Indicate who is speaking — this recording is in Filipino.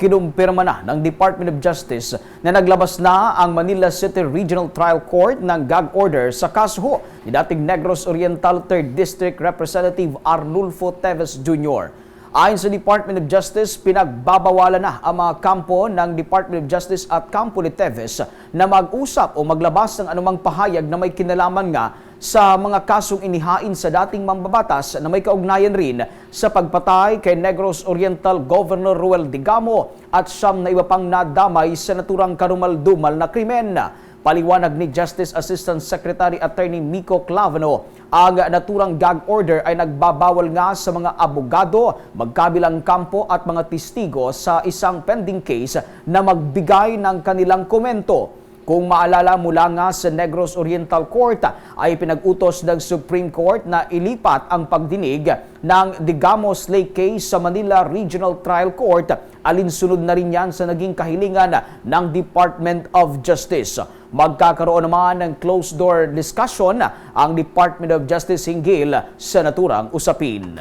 Speaker 1: kinumpirma na ng Department of Justice na naglabas na ang Manila City Regional Trial Court ng gag order sa kaso ni dating Negros Oriental 3rd District Representative Arnulfo Teves Jr. Ayon sa Department of Justice, pinagbabawalan na ang mga kampo ng Department of Justice at kampo ni Teves na mag-usap o maglabas ng anumang pahayag na may kinalaman nga sa mga kasong inihain sa dating mambabatas na may kaugnayan rin sa pagpatay kay Negros Oriental Governor Ruel Digamo at siyam na iba pang nadamay sa naturang karumal-dumal na krimen. Paliwanag ni Justice Assistant Secretary Attorney Miko Clavano, ang naturang gag order ay nagbabawal nga sa mga abogado, magkabilang kampo at mga testigo sa isang pending case na magbigay ng kanilang komento. Kung maalala mula nga sa Negros Oriental Court ay pinag-utos ng Supreme Court na ilipat ang pagdinig ng Digamo Slay case sa Manila Regional Trial Court. Alinsunod na rin yan sa naging kahilingan ng Department of Justice. Magkakaroon naman ng closed-door discussion ang Department of Justice hinggil sa naturang usapin.